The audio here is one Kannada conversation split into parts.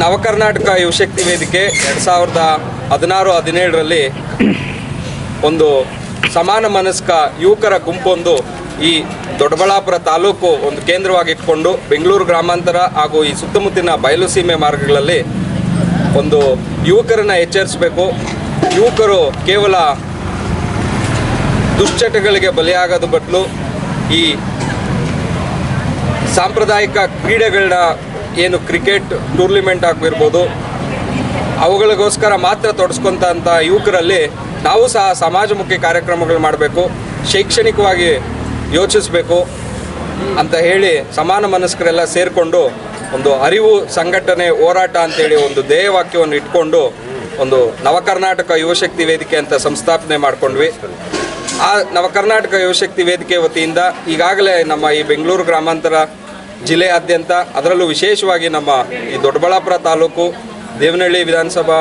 ನವಕರ್ನಾಟಕ ಯುವಶಕ್ತಿ ವೇದಿಕೆ ಎರಡು ಸಾವಿರದ ಹದಿನಾರು, ಹದಿನೇಳರಲ್ಲಿ ಒಂದು ಸಮಾನ ಮನಸ್ಕ ಯುವಕರ ಗುಂಪೊಂದು ಈ ದೊಡ್ಡಬಳ್ಳಾಪುರ ತಾಲೂಕು ಒಂದು ಕೇಂದ್ರವಾಗಿ ಇಟ್ಕೊಂಡು ಬೆಂಗಳೂರು ಗ್ರಾಮಾಂತರ ಹಾಗೂ ಈ ಸುತ್ತಮುತ್ತಲಿನ ಬಯಲು ಸೀಮೆ ಮಾರ್ಗಗಳಲ್ಲಿ ಒಂದು ಯುವಕರನ್ನು ಎಚ್ಚರಿಸಬೇಕು. ಯುವಕರು ಕೇವಲ ದುಶ್ಚಟಗಳಿಗೆ ಬಲಿಯಾಗದ ಬದಲು ಈ ಸಾಂಪ್ರದಾಯಿಕ ಕ್ರೀಡೆಗಳನ್ನ ಏನು ಕ್ರಿಕೆಟ್ ಟೂರ್ನಿಮೆಂಟ್ ಆಗಿರ್ಬೋದು ಅವುಗಳಿಗೋಸ್ಕರ ಮಾತ್ರ ತೊಡಸ್ಕೊಂತ ಯುವಕರಲ್ಲಿ ನಾವು ಸಹ ಸಮಾಜಮುಖಿ ಕಾರ್ಯಕ್ರಮಗಳು ಮಾಡಬೇಕು, ಶೈಕ್ಷಣಿಕವಾಗಿ ಯೋಚಿಸಬೇಕು ಅಂತ ಹೇಳಿ ಸಮಾನ ಮನಸ್ಕರೆಲ್ಲ ಸೇರಿಕೊಂಡು ಒಂದು ಅರಿವು ಸಂಘಟನೆ ಹೋರಾಟ ಅಂತೇಳಿ ಒಂದು ಧ್ಯೇಯವಾಕ್ಯವನ್ನು ಇಟ್ಕೊಂಡು ಒಂದು ನವಕರ್ನಾಟಕ ಯುವಶಕ್ತಿ ವೇದಿಕೆ ಅಂತ ಸಂಸ್ಥಾಪನೆ ಮಾಡ್ಕೊಂಡ್ವಿ. ಆ ನವಕರ್ನಾಟಕ ಯುವಶಕ್ತಿ ವೇದಿಕೆ ವತಿಯಿಂದ ಈಗಾಗಲೇ ನಮ್ಮ ಈ ಬೆಂಗಳೂರು ಗ್ರಾಮಾಂತರ ಜಿಲ್ಲೆಯಾದ್ಯಂತ ಅದರಲ್ಲೂ ವಿಶೇಷವಾಗಿ ನಮ್ಮ ಈ ದೊಡ್ಡಬಳ್ಳಾಪುರ ತಾಲೂಕು, ದೇವನಹಳ್ಳಿ ವಿಧಾನಸಭಾ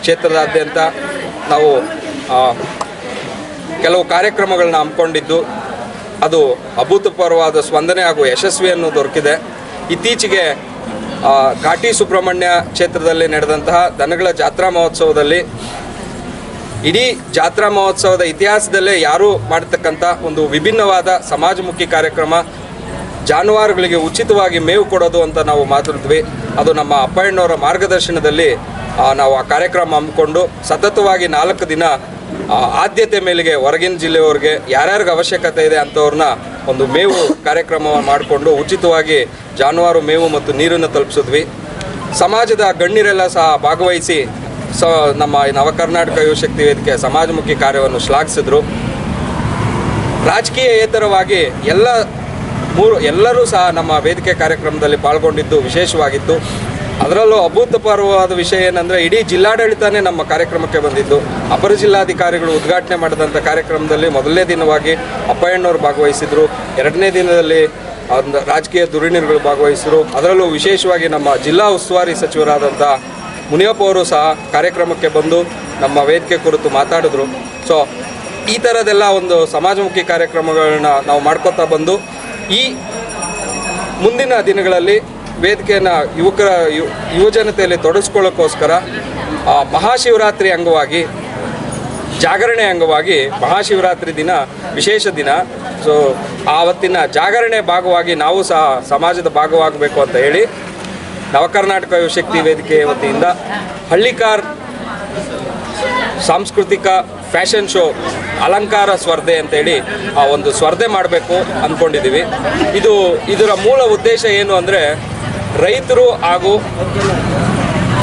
ಕ್ಷೇತ್ರದಾದ್ಯಂತ ನಾವು ಕೆಲವು ಕಾರ್ಯಕ್ರಮಗಳನ್ನ ಹಮ್ಮಿಕೊಂಡಿದ್ದು, ಅದು ಅಭೂತಪೂರ್ವವಾದ ಸ್ಪಂದನೆ ಹಾಗೂ ಯಶಸ್ವಿಯನ್ನು ದೊರಕಿದೆ. ಇತ್ತೀಚೆಗೆ ಕಾಟಿ ಸುಬ್ರಹ್ಮಣ್ಯ ಕ್ಷೇತ್ರದಲ್ಲಿ ನಡೆದಂತಹ ದನಗಳ ಜಾತ್ರಾ ಮಹೋತ್ಸವದಲ್ಲಿ, ಇಡೀ ಜಾತ್ರಾ ಮಹೋತ್ಸವದ ಇತಿಹಾಸದಲ್ಲೇ ಯಾರೂ ಮಾಡತಕ್ಕಂಥ ಒಂದು ವಿಭಿನ್ನವಾದ ಸಮಾಜಮುಖಿ ಕಾರ್ಯಕ್ರಮ ಜಾನುವಾರುಗಳಿಗೆ ಉಚಿತವಾಗಿ ಮೇವು ಕೊಡೋದು ಅಂತ ನಾವು ಮಾತಾಡಿದ್ವಿ. ಅದು ನಮ್ಮ ಅಪ್ಪಣ್ಣವರ ಮಾರ್ಗದರ್ಶನದಲ್ಲಿ ನಾವು ಆ ಕಾರ್ಯಕ್ರಮ ಹಮ್ಮಿಕೊಂಡು ಸತತವಾಗಿ ನಾಲ್ಕು ದಿನ ಆದ್ಯತೆ ಮೇಲೆಗೆ ಹೊರಗಿನ ಜಿಲ್ಲೆಯವ್ರಿಗೆ ಯಾರ್ಯಾರಿಗೆ ಅವಶ್ಯಕತೆ ಇದೆ ಅಂಥವ್ರನ್ನ ಒಂದು ಮೇವು ಕಾರ್ಯಕ್ರಮ ಮಾಡಿಕೊಂಡು ಉಚಿತವಾಗಿ ಜಾನುವಾರು, ಮೇವು ಮತ್ತು ನೀರನ್ನು ತಲುಪಿಸಿದ್ವಿ. ಸಮಾಜದ ಗಣ್ಯರೆಲ್ಲ ಸಹ ಭಾಗವಹಿಸಿ ಸ, ನಮ್ಮ ಈ ನವಕರ್ನಾಟಕ ಯುವಶಕ್ತಿ ವೇದಿಕೆ ಸಮಾಜಮುಖಿ ಕಾರ್ಯವನ್ನು ಶ್ಲಾಘಿಸಿದ್ರು. ರಾಜಕೀಯೇತರವಾಗಿ ಎಲ್ಲ ಮೂರು ಎಲ್ಲರೂ ಸಹ ನಮ್ಮ ವೇದಿಕೆ ಕಾರ್ಯಕ್ರಮದಲ್ಲಿ ಪಾಲ್ಗೊಂಡಿದ್ದು ವಿಶೇಷವಾಗಿತ್ತು ಅದರಲ್ಲೂ ಅಭೂತಪೂರ್ವವಾದ ವಿಷಯ ಏನಂದರೆ ಇಡೀ ಜಿಲ್ಲಾಡಳಿತನೇ ನಮ್ಮ ಕಾರ್ಯಕ್ರಮಕ್ಕೆ ಬಂದಿದ್ದು. ಅಪರ ಜಿಲ್ಲಾಧಿಕಾರಿಗಳು ಉದ್ಘಾಟನೆ ಮಾಡಿದಂಥ ಕಾರ್ಯಕ್ರಮದಲ್ಲಿ ಮೊದಲನೇ ದಿನವಾಗಿ ಅಪ್ಪಯ್ಯಣ್ಣವರು ಭಾಗವಹಿಸಿದರು. ಎರಡನೇ ದಿನದಲ್ಲಿ ಒಂದು ರಾಜಕೀಯ ಧುರೀಣರುಗಳು ಭಾಗವಹಿಸಿದರು. ಅದರಲ್ಲೂ ವಿಶೇಷವಾಗಿ ನಮ್ಮ ಜಿಲ್ಲಾ ಉಸ್ತುವಾರಿ ಸಚಿವರಾದಂಥ ಮುನಿಯಪ್ಪ ಅವರು ಸಹ ಕಾರ್ಯಕ್ರಮಕ್ಕೆ ಬಂದು ನಮ್ಮ ವೇದಿಕೆ ಕುರಿತು ಮಾತಾಡಿದ್ರು. ಸೊ ಈ ಥರದೆಲ್ಲ ಒಂದು ಸಮಾಜಮುಖಿ ಕಾರ್ಯಕ್ರಮಗಳನ್ನ ನಾವು ಮಾಡ್ಕೋತಾ ಬಂದು ಈ ಮುಂದಿನ ದಿನಗಳಲ್ಲಿ ವೇದಿಕೆಯನ್ನು ಯುವಕರ ಯು- ಯುವಜನತೆಯಲ್ಲಿ ತೊಡಗಿಸ್ಕೊಳ್ಳೋಕ್ಕೋಸ್ಕರ ಮಹಾಶಿವರಾತ್ರಿ ಅಂಗವಾಗಿ, ಜಾಗರಣೆ ಅಂಗವಾಗಿ ಮಹಾಶಿವರಾತ್ರಿ ದಿನ, ವಿಶೇಷ ದಿನ. ಸೊ ಆವತ್ತಿನ ಜಾಗರಣೆ ಭಾಗವಾಗಿ ನಾವು ಸಹ ಸಮಾಜದ ಭಾಗವಾಗಬೇಕು ಅಂತ ಹೇಳಿ ನವಕರ್ನಾಟಕ ಯುವಶಕ್ತಿ ವೇದಿಕೆ ವತಿಯಿಂದ ಹಳ್ಳಿಕಾರ್ ಸಾಂಸ್ಕೃತಿಕ ಫ್ಯಾಷನ್ ಶೋ ಅಲಂಕಾರ ಸ್ಪರ್ಧೆ ಅಂತೇಳಿ ಆ ಒಂದು ಸ್ಪರ್ಧೆ ಮಾಡಬೇಕು ಅಂದ್ಕೊಂಡಿದ್ದೀವಿ. ಇದು ಇದರ ಮೂಲ ಉದ್ದೇಶ ಏನು ಅಂದರೆ ರೈತರು ಹಾಗೂ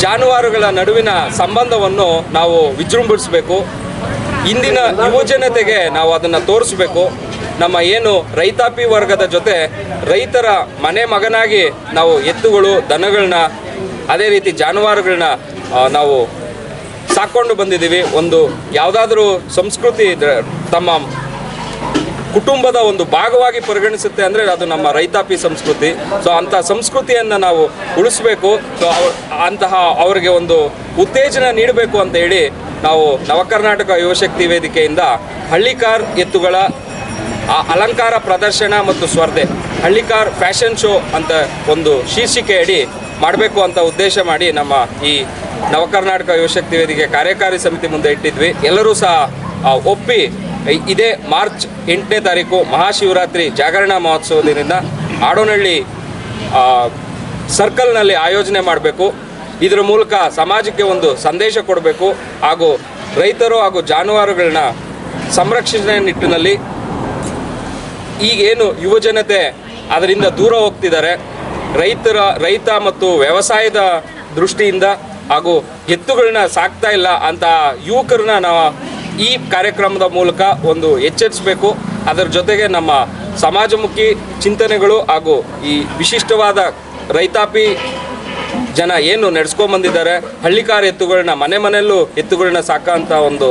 ಜಾನುವಾರುಗಳ ನಡುವಿನ ಸಂಬಂಧವನ್ನು ನಾವು ವಿಜೃಂಭಿಸಬೇಕು. ಇಂದಿನ ಯುವಜನತೆಗೆ ನಾವು ಅದನ್ನು ತೋರಿಸ್ಬೇಕು. ನಮ್ಮ ಏನು ರೈತಾಪಿ ವರ್ಗದ ಜೊತೆ ರೈತರ ಮನೆ ಮಗನಾಗಿ ನಾವು ಎತ್ತುಗಳು ದನಗಳನ್ನ ಅದೇ ರೀತಿ ಜಾನುವಾರುಗಳನ್ನ ನಾವು ಸಾಕೊಂಡು ಬಂದಿದ್ದೀವಿ. ಒಂದು ಯಾವುದಾದ್ರೂ ಸಂಸ್ಕೃತಿ ತಮ್ಮ ಕುಟುಂಬದ ಒಂದು ಭಾಗವಾಗಿ ಪರಿಗಣಿಸುತ್ತೆ ಅಂದರೆ ಅದು ನಮ್ಮ ರೈತಾಪಿ ಸಂಸ್ಕೃತಿ. ಸೊ ಅಂಥ ಸಂಸ್ಕೃತಿಯನ್ನು ನಾವು ಉಳಿಸ್ಬೇಕು. ಸೊ ಅಂತಹ ಅವರಿಗೆ ಒಂದು ಉತ್ತೇಜನ ನೀಡಬೇಕು ಅಂತ ಹೇಳಿ ನಾವು ನವಕರ್ನಾಟಕ ಯುವಶಕ್ತಿ ವೇದಿಕೆಯಿಂದ ಹಳ್ಳಿಕಾರ್ ಎತ್ತುಗಳ ಅಲಂಕಾರ ಪ್ರದರ್ಶನ ಮತ್ತು ಸ್ಪರ್ಧೆ, ಹಳ್ಳಿಕಾರ್ ಫ್ಯಾಷನ್ ಶೋ ಅಂತ ಒಂದು ಶೀರ್ಷಿಕೆಯಡಿ ಮಾಡಬೇಕು ಅಂತ ಉದ್ದೇಶ ಮಾಡಿ ನಮ್ಮ ಈ ನವಕರ್ನಾಟಕ ಯುವಶಕ್ತಿ ವೇದಿಕೆ ಕಾರ್ಯಕಾರಿ ಸಮಿತಿ ಮುಂದೆ ಇಟ್ಟಿದ್ವಿ. ಎಲ್ಲರೂ ಸಹ ಒಪ್ಪಿ ಇದೇ ಮಾರ್ಚ್ ಎಂಟನೇ ತಾರೀಕು ಮಹಾಶಿವರಾತ್ರಿ ಜಾಗರಣಾ ಮಹೋತ್ಸವದಿಂದ ಆಡೋನಹಳ್ಳಿ ಸರ್ಕಲ್ನಲ್ಲಿ ಆಯೋಜನೆ ಮಾಡಬೇಕು. ಇದರ ಮೂಲಕ ಸಮಾಜಕ್ಕೆ ಒಂದು ಸಂದೇಶ ಕೊಡಬೇಕು. ಹಾಗೂ ರೈತರು ಹಾಗೂ ಜಾನುವಾರುಗಳನ್ನ ಸಂರಕ್ಷಣೆ ನಿಟ್ಟಿನಲ್ಲಿ ಈಗೇನು ಯುವಜನತೆ ಅದರಿಂದ ದೂರ ಹೋಗ್ತಿದ್ದಾರೆ, ರೈತರ, ರೈತ ಮತ್ತು ವ್ಯವಸಾಯದ ದೃಷ್ಟಿಯಿಂದ ಹಾಗೂ ಎತ್ತುಗಳನ್ನ ಸಾಕ್ತಾ ಇಲ್ಲ ಅಂತ ಯುವಕರನ್ನ ನಾವು ಈ ಕಾರ್ಯಕ್ರಮದ ಮೂಲಕ ಒಂದು ಎಚ್ಚರಿಸಬೇಕು. ಅದರ ಜೊತೆಗೆ ನಮ್ಮ ಸಮಾಜಮುಖಿ ಚಿಂತನೆಗಳು ಹಾಗೂ ಈ ವಿಶಿಷ್ಟವಾದ ರೈತಾಪಿ ಜನ ಏನು ನಡೆಸ್ಕೊಂಬಂದಿದ್ದಾರೆ, ಹಳ್ಳಿಕಾರ ಎತ್ತುಗಳನ್ನ, ಮನೆ ಮನೆಯಲ್ಲೂ ಎತ್ತುಗಳನ್ನ ಸಾಕೋಂಥ ಒಂದು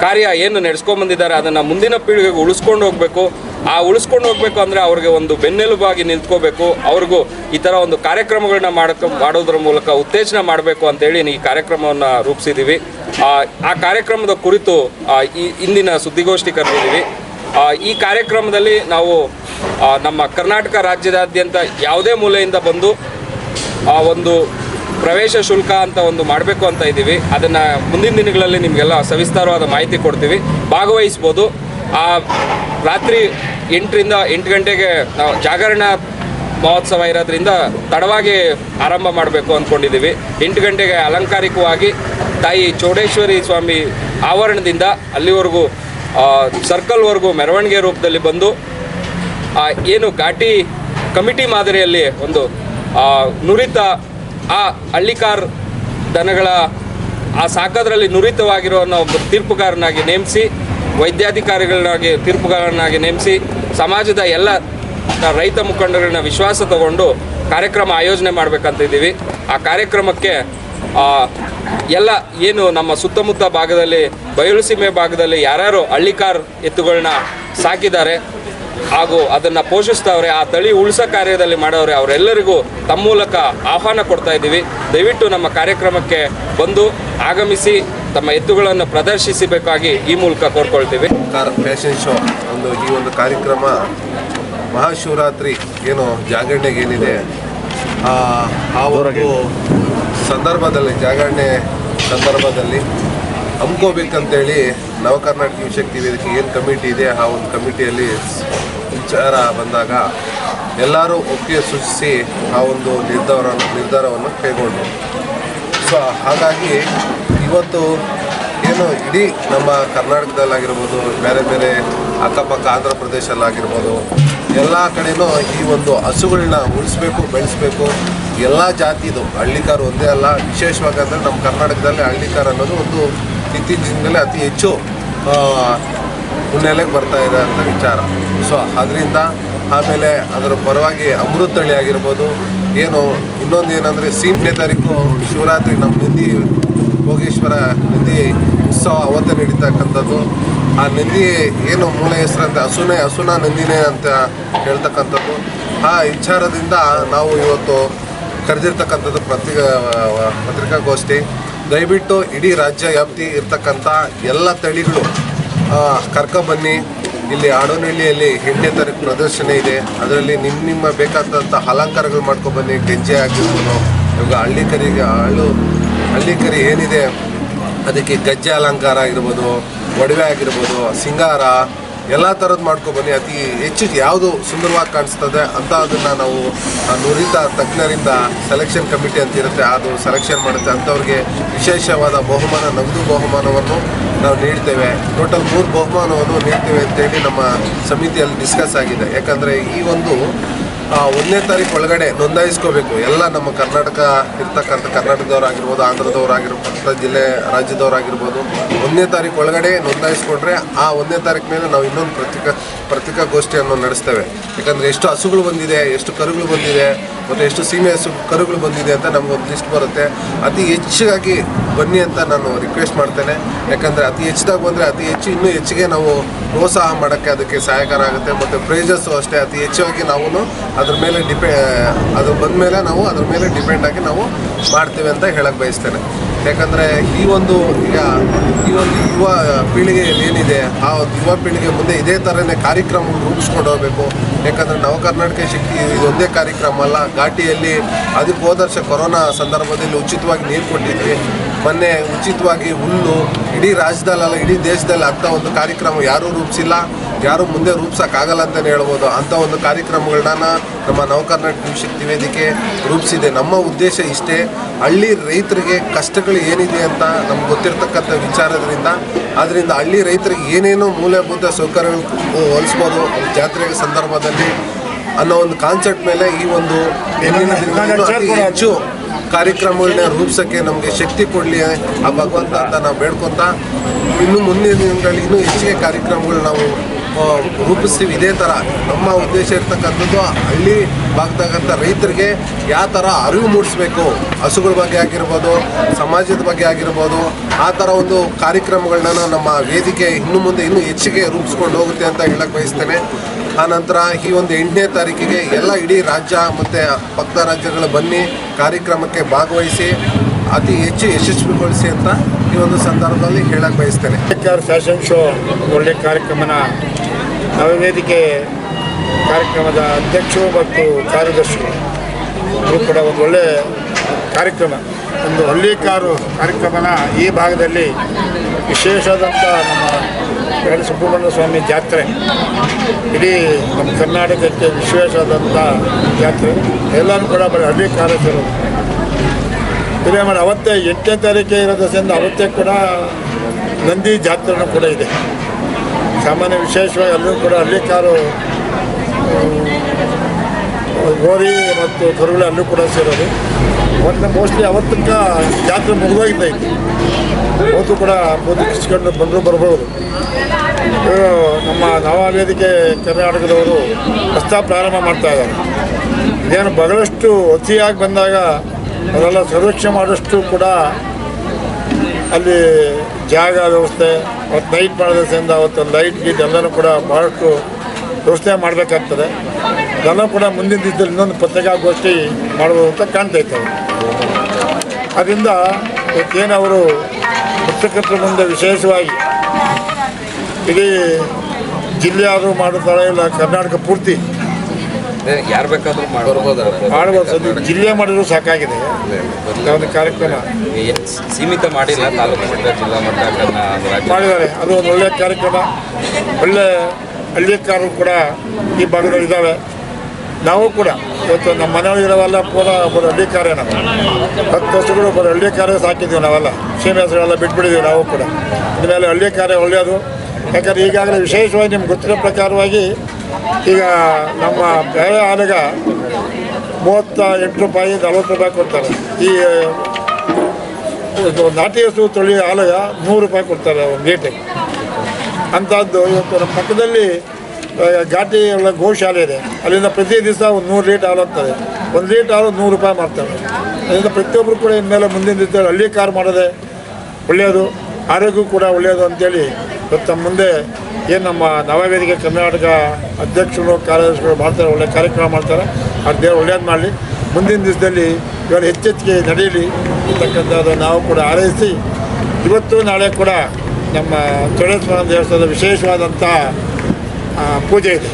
ಕಾರ್ಯ ಏನು ನಡೆಸ್ಕೊಂಡ್ಬಂದಿದ್ದಾರೆ ಅದನ್ನು ಮುಂದಿನ ಪೀಳಿಗೆಗೆ ಉಳಿಸ್ಕೊಂಡು ಹೋಗಬೇಕು. ಆ ಉಳಿಸ್ಕೊಂಡು ಹೋಗಬೇಕು ಅಂದರೆ ಅವ್ರಿಗೆ ಒಂದು ಬೆನ್ನೆಲುಬಾಗಿ ನಿಂತ್ಕೋಬೇಕು. ಅವ್ರಿಗೂ ಈ ಥರ ಒಂದು ಕಾರ್ಯಕ್ರಮಗಳನ್ನ ಮಾಡೋಕೆ ಮಾಡೋದ್ರ ಮೂಲಕ ಉತ್ತೇಜನ ಮಾಡಬೇಕು ಅಂತೇಳಿ ಈ ಕಾರ್ಯಕ್ರಮವನ್ನು ರೂಪಿಸಿದ್ದೀವಿ ಆ, ಕಾರ್ಯಕ್ರಮದ ಕುರಿತು ಈ ಇಂದಿನ ಸುದ್ದಿಗೋಷ್ಠಿ ಕರೆದಿದ್ದೀವಿ. ಈ ಕಾರ್ಯಕ್ರಮದಲ್ಲಿ ನಾವು ನಮ್ಮ ಕರ್ನಾಟಕ ರಾಜ್ಯದಾದ್ಯಂತ ಯಾವುದೇ ಮೂಲೆಯಿಂದ ಬಂದು ಆ ಒಂದು ಪ್ರವೇಶ ಶುಲ್ಕ ಅಂತ ಒಂದು ಮಾಡಬೇಕು ಅಂತ ಇದ್ದೀವಿ. ಅದನ್ನು ಮುಂದಿನ ದಿನಗಳಲ್ಲಿ ನಿಮಗೆಲ್ಲ ಸವಿಸ್ತಾರವಾದ ಮಾಹಿತಿ ಕೊಡ್ತೀವಿ. ಭಾಗವಹಿಸ್ಬೋದು. ಆ ರಾತ್ರಿ ಎಂಟರಿಂದ ಎಂಟು ಗಂಟೆಗೆ ನಾವು ಜಾಗರಣ ಮಹೋತ್ಸವ ಇರೋದ್ರಿಂದ ತಡವಾಗಿ ಆರಂಭ ಮಾಡಬೇಕು ಅಂದ್ಕೊಂಡಿದ್ದೀವಿ ಎಂಟು ಗಂಟೆಗೆ ಅಲಂಕಾರಿಕವಾಗಿ ತಾಯಿ ಚೌಡೇಶ್ವರಿ ಸ್ವಾಮಿ ಆವರಣದಿಂದ ಅಲ್ಲಿವರೆಗೂ ಸರ್ಕಲ್ವರೆಗೂ ಮೆರವಣಿಗೆ ರೂಪದಲ್ಲಿ ಬಂದು ಏನು ಘಾಟಿ ಕಮಿಟಿ ಮಾದರಿಯಲ್ಲಿ ಒಂದು ನುರಿತ ಆ ಹಳ್ಳಿಕಾರ್ ದನಗಳ ಆ ಸಾಕೋದ್ರಲ್ಲಿ ನುರಿತವಾಗಿರೋ ಒಬ್ಬ ತೀರ್ಪುಗಾರನಾಗಿ ನೇಮಿಸಿ ವೈದ್ಯಾಧಿಕಾರಿಗಳನ್ನಾಗಿ ತೀರ್ಪುಗಾರನಾಗಿ ನೇಮಿಸಿ, ಸಮಾಜದ ಎಲ್ಲ ರೈತ ಮುಖಂಡರನ್ನ ವಿಶ್ವಾಸ ತಗೊಂಡು ಕಾರ್ಯಕ್ರಮ ಆಯೋಜನೆ ಮಾಡ್ಬೇಕಂತಿದ್ದೀವಿ. ಆ ಕಾರ್ಯಕ್ರಮಕ್ಕೆ ಎಲ್ಲ ಏನು ನಮ್ಮ ಸುತ್ತಮುತ್ತ ಭಾಗದಲ್ಲಿ ಬಯಲು ಸೀಮೆ ಭಾಗದಲ್ಲಿ ಯಾರ್ಯಾರು ಹಳ್ಳಿಕಾರ್ ಎತ್ತುಗಳನ್ನ ಸಾಕಿದ್ದಾರೆ ಹಾಗೂ ಅದನ್ನು ಪೋಷಿಸ್ತವ್ರೆ ಆ ತಳಿ ಉಳಿಸೋ ಕಾರ್ಯದಲ್ಲಿ ಮಾಡೋರೆ ಅವರೆಲ್ಲರಿಗೂ ತಮ್ಮ ಮೂಲಕ ಆಹ್ವಾನ ಕೊಡ್ತಾ ಇದ್ದೀವಿ. ದಯವಿಟ್ಟು ನಮ್ಮ ಕಾರ್ಯಕ್ರಮಕ್ಕೆ ಬಂದು ಆಗಮಿಸಿ ತಮ್ಮ ಎತ್ತುಗಳನ್ನು ಪ್ರದರ್ಶಿಸಬೇಕಾಗಿ ಈ ಮೂಲಕ ಕೋರ್ಕೊಳ್ತೀವಿ. ಕಾರ್ ಫ್ಯಾಷನ್ ಶೋ ಒಂದು ಈ ಒಂದು ಕಾರ್ಯಕ್ರಮ ಮಹಾಶಿವರಾತ್ರಿ ಏನು ಜಾಗರಣೆಗೆ ಏನಿದೆ ಆ ಆ ಒಂದು ಸಂದರ್ಭದಲ್ಲಿ ಜಾಗರಣೆ ಸಂದರ್ಭದಲ್ಲಿ ಹಮ್ಕೋಬೇಕಂತೇಳಿ ನವ ಕರ್ನಾಟಕ ಯುವಶಕ್ತಿ ವೇದಿಕೆ ಏನು ಕಮಿಟಿ ಇದೆ, ಆ ಒಂದು ಕಮಿಟಿಯಲ್ಲಿ ವಿಚಾರ ಬಂದಾಗ ಎಲ್ಲರೂ ಒಪ್ಪಿಗೆ ಸೂಚಿಸಿ ಆ ಒಂದು ನಿರ್ಧಾರ ನಿರ್ಧಾರವನ್ನು ಕೈಗೊಂಡರು. ಸೊ ಹಾಗಾಗಿ ಇವತ್ತು ಏನು ಇಡೀ ನಮ್ಮ ಕರ್ನಾಟಕದಲ್ಲಾಗಿರ್ಬೋದು, ಬೇರೆ ಬೇರೆ ಅಕ್ಕಪಕ್ಕ ಆಂಧ್ರ ಪ್ರದೇಶಲ್ಲಾಗಿರ್ಬೋದು ಎಲ್ಲ ಕಡೆಯೂ ಈ ಒಂದು ಹಸುಗಳನ್ನ ಉಳಿಸ್ಬೇಕು, ಬೆಳೆಸ್ಬೇಕು. ಎಲ್ಲ ಜಾತಿದು ಹಳ್ಳಿಕಾರು ಒಂದೇ ಅಲ್ಲ, ವಿಶೇಷವಾಗಿ ಅಂದರೆ ನಮ್ಮ ಕರ್ನಾಟಕದಲ್ಲಿ ಹಳ್ಳಿಕಾರ ಅನ್ನೋದು ಒಂದು ಇತ್ತೀಚಿನ ದಿನದಲ್ಲಿ ಅತಿ ಹೆಚ್ಚು ಮುನ್ನೆಲೆಗೆ ಬರ್ತಾ ಇದೆ ಅಂತ ವಿಚಾರ. ಸೊ ಅದರಿಂದ ಆಮೇಲೆ ಅದರ ಪರವಾಗಿ ಅಮೃತ ತಳಿ ಆಗಿರ್ಬೋದು, ಏನು, ಇನ್ನೊಂದು ಏನಂದರೆ ಸೀಮೆ ತಾರೀಕು, ಶಿವರಾತ್ರಿ ನಮ್ಮ ನಂದಿ ಭೋಗೇಶ್ವರ ನಂದಿ ಉತ್ಸವ ಅವತ್ತೇ ನಡೀತಕ್ಕಂಥದ್ದು. ಆ ನಂದಿ ಏನು ಮೂಲ ಹೆಸರಂತೆ ಹಸುನೇ ಹಸುನ ನಂದಿನೇ ಅಂತ ಹೇಳ್ತಕ್ಕಂಥದ್ದು. ಆ ವಿಚಾರದಿಂದ ನಾವು ಇವತ್ತು ಕರೆದಿರ್ತಕ್ಕಂಥದ್ದು ಪತ್ರಿಕಾ ಪತ್ರಿಕಾಗೋಷ್ಠಿ. ದಯವಿಟ್ಟು ಇಡೀ ರಾಜ್ಯ ವ್ಯಾಪ್ತಿ ಇರ್ತಕ್ಕಂಥ ಎಲ್ಲ ತಳಿಗಳು ಕರ್ಕೊಬನ್ನಿ. ಇಲ್ಲಿ ಆಡೋನಹಳ್ಳಿಯಲ್ಲಿ ಹೆಣ್ಣೆ ಥರ ಪ್ರದರ್ಶನ ಇದೆ. ಅದರಲ್ಲಿ ನಿಮ್ಮ ನಿಮ್ಮ ಬೇಕಾದಂಥ ಅಲಂಕಾರಗಳು ಮಾಡ್ಕೊಬನ್ನಿ. ಗೆಜ್ಜೆ ಆಗಿರ್ಬೋದು ಇವಾಗ ಹಳ್ಳಿ ಕರಿಗೆ, ಹಳ್ಳು, ಹಳ್ಳಿ ಕರಿ ಏನಿದೆ, ಅದಕ್ಕೆ ಗಜ್ಜೆ ಅಲಂಕಾರ ಆಗಿರ್ಬೋದು, ಒಡವೆ ಆಗಿರ್ಬೋದು, ಸಿಂಗಾರ ಎಲ್ಲ ಥರದ್ದು ಮಾಡ್ಕೊಬನ್ನಿ ಅತಿ ಹೆಚ್ಚು ಯಾವುದು ಸುಂದರವಾಗಿ ಕಾಣಿಸ್ತದೆ ಅಂತ ಅದನ್ನು ನಾವು ನುರಿತ ತಜ್ಞರಿಂದ ಸೆಲೆಕ್ಷನ್ ಕಮಿಟಿ ಅಂತ ಇರುತ್ತೆ, ಅದು ಸೆಲೆಕ್ಷನ್ ಮಾಡುತ್ತೆ. ಅಂಥವ್ರಿಗೆ ವಿಶೇಷವಾದ ಬಹುಮಾನ ನಗದು ಬಹುಮಾನವನ್ನು ನಾವು ನೀಡ್ತೇವೆ. ಟೋಟಲ್ ಮೂರು ಬಹುಮಾನವನ್ನು ನೀಡ್ತೇವೆ ಅಂತೇಳಿ ನಮ್ಮ ಸಮಿತಿಯಲ್ಲಿ ಡಿಸ್ಕಸ್ ಆಗಿದೆ. ಯಾಕಂದರೆ ಈ ಒಂದು ಒಂದನೇ ತಾರೀಕು ಒಳಗಡೆ ನೋಂದಾಯಿಸ್ಕೋಬೇಕು. ಎಲ್ಲ ನಮ್ಮ ಕರ್ನಾಟಕ, ಇರ್ತಕ್ಕಂಥ ಕರ್ನಾಟಕದವರಾಗಿರ್ಬೋದು ಆಂಧ್ರದವರಾಗಿರ್ಬೋದು ಜಿಲ್ಲೆ ರಾಜ್ಯದವರಾಗಿರ್ಬೋದು, ಒಂದನೇ ತಾರೀಕು ಒಳಗಡೆ ನೋಂದಾಯಿಸ್ಕೊಂಡ್ರೆ ಆ ಒಂದನೇ ತಾರೀಕು ಮೇಲೆ ನಾವು ಇನ್ನೊಂದು ಪ್ರತಿಕಾ ಪತ್ರಿಕಾಗೋಷ್ಠಿಯನ್ನು ನಡೆಸ್ತೇವೆ. ಯಾಕಂದರೆ ಎಷ್ಟು ಹಸುಗಳು ಬಂದಿದೆ, ಎಷ್ಟು ಕರುಗಳು ಬಂದಿದೆ, ಮತ್ತು ಎಷ್ಟು ಸೀಮೆ ಹಸು, ಕರುಗಳು ಬಂದಿದೆ ಅಂತ ನಮಗೊಂದು ಲಿಸ್ಟ್ ಬರುತ್ತೆ. ಅತಿ ಹೆಚ್ಚಾಗಿ ಬನ್ನಿ ಅಂತ ನಾನು ರಿಕ್ವೆಸ್ಟ್ ಮಾಡ್ತೇನೆ. ಯಾಕಂದರೆ ಅತಿ ಹೆಚ್ಚಿದಾಗ ಬಂದರೆ ಅತಿ ಹೆಚ್ಚು, ಇನ್ನೂ ಹೆಚ್ಚಿಗೆ ನಾವು ಪ್ರೋತ್ಸಾಹ ಮಾಡೋಕ್ಕೆ ಅದಕ್ಕೆ ಸಹಾಯಕರ ಆಗುತ್ತೆ. ಮತ್ತು ಪ್ರೈಸಸ್ಸು ಅಷ್ಟೇ, ಅತಿ ಹೆಚ್ಚಾಗಿ ನಾವು ಅದ್ರ ಮೇಲೆ ಡಿಪೆ ಅದು ಬಂದ ಮೇಲೆ ನಾವು ಅದ್ರ ಮೇಲೆ ಡಿಪೆಂಡ್ ಆಗಿ ನಾವು ಮಾಡ್ತೇವೆ ಅಂತ ಹೇಳಕ್ಕೆ ಬಯಸ್ತೇನೆ. ಯಾಕಂದರೆ ಈ ಒಂದು, ಈಗ, ಈ ಒಂದು ಯುವ ಪೀಳಿಗೆಯಲ್ಲಿ ಏನಿದೆ, ಆ ಒಂದು ಯುವ ಪೀಳಿಗೆ ಮುಂದೆ ಇದೇ ಥರನೇ ಕಾರ್ಯಕ್ರಮ ರೂಪಿಸ್ಕೊಂಡು ಹೋಗಬೇಕು. ಯಾಕಂದರೆ ನವ ಕರ್ನಾಟಕ ಶಕ್ತಿ ಇದೊಂದೇ ಕಾರ್ಯಕ್ರಮ ಅಲ್ಲ. ಘಾಟಿಯಲ್ಲಿ, ಅದಕ್ಕೆ ಹೋದ ವರ್ಷ ಕೊರೋನಾ ಸಂದರ್ಭದಲ್ಲಿ ಉಚಿತವಾಗಿ ನೀರು ಕೊಟ್ಟಿದ್ವಿ. ಮೊನ್ನೆ ಉಚಿತವಾಗಿ ಹುಲ್ಲು ಇಡೀ ರಾಜ್ಯದಲ್ಲ ಇಡೀ ದೇಶದಲ್ಲಿ ಅಂಥ ಒಂದು ಕಾರ್ಯಕ್ರಮ ಯಾರೂ ರೂಪಿಸಿಲ್ಲ ಯಾರು ಮುಂದೆ ರೂಪಿಸೋಕ್ಕಾಗಲ್ಲ ಅಂತಲೇ ಹೇಳ್ಬೋದು. ಅಂಥ ಒಂದು ಕಾರ್ಯಕ್ರಮಗಳನ್ನ ನಮ್ಮ ನವಕರ್ನಾಟಕ ಶಕ್ತಿ ವೇದಿಕೆ ರೂಪಿಸಿದೆ. ನಮ್ಮ ಉದ್ದೇಶ ಇಷ್ಟೇ ಹಳ್ಳಿ ರೈತರಿಗೆ ಕಷ್ಟಗಳು ಏನಿದೆ ಅಂತ ನಮ್ಗೆ ಗೊತ್ತಿರ್ತಕ್ಕಂಥ ವಿಚಾರದ್ರಿಂದ ಆದ್ದರಿಂದ ಹಳ್ಳಿ ರೈತರಿಗೆ ಏನೇನೋ ಮೂಲಭೂತ ಸೌಕರ್ಯಗಳು ಹೊಲಿಸ್ಬೋದು ಜಾತ್ರೆ ಸಂದರ್ಭದಲ್ಲಿ ಅನ್ನೋ ಒಂದು ಕಾನ್ಸೆಪ್ಟ್ ಮೇಲೆ ಈ ಒಂದು ಹೆಚ್ಚು ಕಾರ್ಯಕ್ರಮಗಳನ್ನ ರೂಪಿಸೋಕ್ಕೆ ನಮಗೆ ಶಕ್ತಿ ಕೊಡಲಿ, ಆ ಭಗವಂತ ಅಂತ ನಾವು ಬೇಡ್ಕೊತ ಇನ್ನು ಮುಂದಿನ ದಿನಗಳಲ್ಲಿ ಇನ್ನೂ ಹೆಚ್ಚಿಗೆ ಕಾರ್ಯಕ್ರಮಗಳು ನಾವು ರೂಪಿಸ್ತೀವಿ. ಇದೇ ಥರ ನಮ್ಮ ಉದ್ದೇಶ ಇರ್ತಕ್ಕಂಥದ್ದು ಹಳ್ಳಿ ಭಾಗದಾಗಂಥ ರೈತರಿಗೆ ಯಾವ ಥರ ಅರಿವು ಮೂಡಿಸ್ಬೇಕು? ಹಸುಗಳ ಬಗ್ಗೆ ಆಗಿರ್ಬೋದು, ಸಮಾಜದ ಬಗ್ಗೆ ಆಗಿರ್ಬೋದು, ಆ ಥರ ಒಂದು ಕಾರ್ಯಕ್ರಮಗಳನ್ನ ನಮ್ಮ ವೇದಿಕೆ ಇನ್ನು ಮುಂದೆ ಇನ್ನೂ ಹೆಚ್ಚಿಗೆ ರೂಪಿಸ್ಕೊಂಡು ಹೋಗುತ್ತೆ ಅಂತ ಹೇಳಕ್ಕೆ ಬಯಸ್ತೇನೆ. ಆನಂತರ ಈ ಒಂದು ಎಂಟನೇ ತಾರೀಕಿಗೆ ಎಲ್ಲ ಇಡೀ ರಾಜ್ಯ ಮತ್ತು ಪಕ್ಕದ ರಾಜ್ಯಗಳು ಬನ್ನಿ, ಕಾರ್ಯಕ್ರಮಕ್ಕೆ ಭಾಗವಹಿಸಿ, ಅತಿ ಹೆಚ್ಚು ಯಶಸ್ವಿಗೊಳಿಸಿ ಅಂತ ಈ ಒಂದು ಸಂದರ್ಭದಲ್ಲಿ ಹೇಳಕ್ಕೆ ಬಯಸ್ತೇನೆ. ಫ್ಯಾಷನ್ ಶೋ ಒಳ್ಳೆ ಕಾರ್ಯಕ್ರಮನ ನವವೇದಿಕೆ ಕಾರ್ಯಕ್ರಮದ ಅಧ್ಯಕ್ಷರು ಮತ್ತು ಕಾರ್ಯದರ್ಶಿಗಳು. ಇದು ಕೂಡ ಒಂದು ಒಳ್ಳೆಯ ಕಾರ್ಯಕ್ರಮ. ಒಂದು ಹಳ್ಳಿಕಾರು ಕಾರ್ಯಕ್ರಮನ ಈ ಭಾಗದಲ್ಲಿ ವಿಶೇಷವಾದಂಥ ನಮ್ಮ ಎರಡು ಸುಬ್ರಹ್ಮಣ್ಯ ಸ್ವಾಮಿ ಜಾತ್ರೆ. ಇಡೀ ನಮ್ಮ ಕರ್ನಾಟಕಕ್ಕೆ ವಿಶೇಷವಾದಂಥ ಜಾತ್ರೆ. ಎಲ್ಲರೂ ಕೂಡ ಬರೀ ಹಳ್ಳಿ ಕಾರ್ಯಕ್ರಮ ಇದೇ ಮಾಡಿ ಅವತ್ತೇ ಎಂಟನೇ ತಾರೀಕೆ ಇರೋದ್ರಿಂದ ಅವತ್ತೇ ಕೂಡ ನಂದಿ ಜಾತ್ರೆನೂ ಕೂಡ ಇದೆ. ಸಾಮಾನ್ಯ ವಿಶೇಷವಾಗಿ ಅಲ್ಲೂ ಕೂಡ ಹಳ್ಳಿ ಕಾರು ಗೋರಿ ಮತ್ತು ಕರುಗಳು ಅಲ್ಲೂ ಕೂಡ ಸೇರೋದು. ಅವತ್ತು ಮೋಸ್ಟ್ಲಿ ಅವತ್ತಕ್ಕ ಜಾತ್ರೆ ಮುಗಿದೋಗಿದ್ದೈತಿ ಅವತ್ತು ಕೂಡ ಬೂದಿ ಕಿಸ್ಕೊಂಡು ಬಂದರೂ ಬರ್ಬೋದು. ನಮ್ಮ ನವ ವೇದಿಕೆ ಕರ್ನಾಟಕದವರು ಪ್ರಸ್ತಾವ ಪ್ರಾರಂಭ ಮಾಡ್ತಾ ಇದ್ದಾರೆ. ಇದೇನು ಬಹಳಷ್ಟು ಅತಿಯಾಗಿ ಬಂದಾಗ ಅದೆಲ್ಲ ಸಂರಕ್ಷಣೆ ಮಾಡೋಷ್ಟು ಕೂಡ ಅಲ್ಲಿ ಜಾಗ ವ್ಯವಸ್ಥೆ ಅವತ್ತು ನೈಟ್ ಮಾಡಿದ್ರಿಂದ ಅವತ್ತು ಲೈಟ್ ಗೀಟ್ ಎಲ್ಲರೂ ಕೂಡ ಭಾಳಷ್ಟು ವ್ಯವಸ್ಥೆ ಮಾಡಬೇಕಾಗ್ತದೆ. ಇದೆಲ್ಲ ಕೂಡ ಮುಂದಿನ ದಿವಸದಲ್ಲಿ ಇನ್ನೊಂದು ಪತ್ರಿಕಾಗೋಷ್ಠಿ ಮಾಡ್ಬೋದು ಅಂತ ಕಾಣ್ತೈತೆ ಅದರಿಂದ ಇವತ್ತೇನು ಅವರು ಪತ್ರಕರ್ತರ ಮುಂದೆ ವಿಶೇಷವಾಗಿ ಇಡೀ ಜಿಲ್ಲೆಯಾದರೂ ಮಾಡುತ್ತಾರೆ ಇಲ್ಲ ಕರ್ನಾಟಕ ಪೂರ್ತಿ ಯಾರು ಬೇಕಾದ್ರೂ ಮಾಡಬಹುದು ಮಾಡ್ಬೋದು. ಜಿಲ್ಲೆ ಮಾಡಿದ್ರು ಸಾಕಾಗಿದೆ. ಒಂದು ಕಾರ್ಯಕ್ರಮ? ಸೀಮಿತ ಮಾಡಿಲ್ಲ ತಾಲೂಕು ಮಟ್ಟ ಜಿಲ್ಲಾ ಮಟ್ಟ ಮಾಡಿದ್ದಾರೆ. ಅದು ಒಂದು ಒಳ್ಳೆಯ ಕಾರ್ಯಕ್ರಮ. ಒಳ್ಳೆ ಹಳ್ಳಿಕಾರರು ಕೂಡ ಈ ಭಾಗದಲ್ಲಿ ಇದ್ದಾವೆ ನಾವು ಕೂಡ ಇವತ್ತು ನಮ್ಮ ಮನೆಯೊಳಗಿರೋವೆಲ್ಲ ಪೂರ ಒಬ್ಬರು ಹಳ್ಳಿಕಾರೇ ನಾವು. ಹತ್ತು ವರ್ಷಗಳು ಒಬ್ಬರು ಹಳ್ಳಿಕಾರೇ ಸಾಕಿದ್ದೀವಿ ನಾವೆಲ್ಲ. ಸೀಮೆ ಹೆಸರುಗಳೆಲ್ಲ ಬಿಟ್ಬಿಟ್ಟಿದ್ದೀವಿ ನಾವು ಕೂಡ. ಇನ್ಮೇಲೆ ಹಳ್ಳಿಕಾರೇ ಒಳ್ಳೆಯದು. ಯಾಕಂದ್ರೆ ಈಗಾಗಲೇ ವಿಶೇಷವಾಗಿ ನಿಮ್ಗೆ ಗೊತ್ತಿರೋ ಪ್ರಕಾರವಾಗಿ ಈಗ ನಮ್ಮ ಬೆಳೆ ಆನೆಗ ಮೂವತ್ತ ಎಂಟು ರೂಪಾಯಿ, ನಲ್ವತ್ತು ರೂಪಾಯಿ ಕೊಡ್ತಾರೆ. ಈ ನಾಟಿ ಹಸು ತೊಳಿ ಆಲಗ ನೂರು ರೂಪಾಯಿ ಕೊಡ್ತಾರೆ ಒಂದು ಲೀಟಿಗೆ ಅಂಥದ್ದು ಇವತ್ತು ನಮ್ಮ ಪಕ್ಕದಲ್ಲಿ ಘಾಟಿ ಎಲ್ಲ ಗೋಶಾಲೆ ಇದೆ. ಅಲ್ಲಿಂದ ಪ್ರತಿ ದಿವಸ ಒಂದು ನೂರು ಲೀಟ್ ಹಾಲು ಒಂದು ಲೀಟ್ ಹಾಲು ನೂರು ರೂಪಾಯಿ ಮಾಡ್ತಾರೆ. ಅದರಿಂದ ಪ್ರತಿಯೊಬ್ಬರು ಕೂಡ ಇನ್ಮೇಲೆ ಮುಂದಿನ ದಿವಸ ಹಳ್ಳಿ ಕಾರ್ ಮಾಡೋದೇ ಒಳ್ಳೆಯದು, ಆರೋಗ್ಯಕ್ಕೂ ಕೂಡ ಒಳ್ಳೆಯದು ಅಂತೇಳಿ ಇವತ್ತು ಮುಂದೆ ಏನು ನಮ್ಮ ನವವೇದಿಕೆ ಕರ್ನಾಟಕ ಅಧ್ಯಕ್ಷರು, ಕಾರ್ಯದರ್ಶಿಗಳು ಮಾಡ್ತಾರೆ, ಒಳ್ಳೆ ಕಾರ್ಯಕ್ರಮ ಮಾಡ್ತಾರೆ. ಅದು ದೇವ್ರು ಒಳ್ಳೇದು ಮಾಡಲಿ. ಮುಂದಿನ ದಿವಸದಲ್ಲಿ ಇವರು ಹೆಚ್ಚೆಚ್ಚಿಗೆ ನಡೆಯಲಿ ಅಂತಕ್ಕಂಥದ್ದು ನಾವು ಕೂಡ ಆರೈಸಿ ಇವತ್ತು ನಾಳೆ ಕೂಡ ನಮ್ಮ ಚೌಡೇಶ್ವರ ದೇವಸ್ಥಾನದ ವಿಶೇಷವಾದಂಥ ಪೂಜೆ ಇದೆ.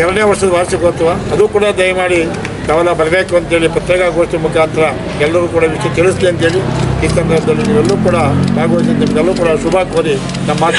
ಎರಡನೇ ವರ್ಷದ ವಾರ್ಷಿಕೋತ್ಸವ. ಅದು ಕೂಡ ದಯಮಾಡಿ ಕವಲ ಬರಬೇಕು ಅಂತೇಳಿ ಪತ್ರಿಕಾಗೋಷ್ಠಿ ಮುಖಾಂತರ ಎಲ್ಲರೂ ಕೂಡ ವಿಷಯ ತಿಳಿಸ್ಲಿ ಅಂತೇಳಿ ಈ ಸಂದರ್ಭದಲ್ಲಿ ನೀವೆಲ್ಲರೂ ಕೂಡ ಭಾಗವಹಿಸಿ ನಿಮಗೆಲ್ಲರೂ ಕೂಡ ಶುಭ ಕೋರಿ ನಮ್ಮ ಮಾತು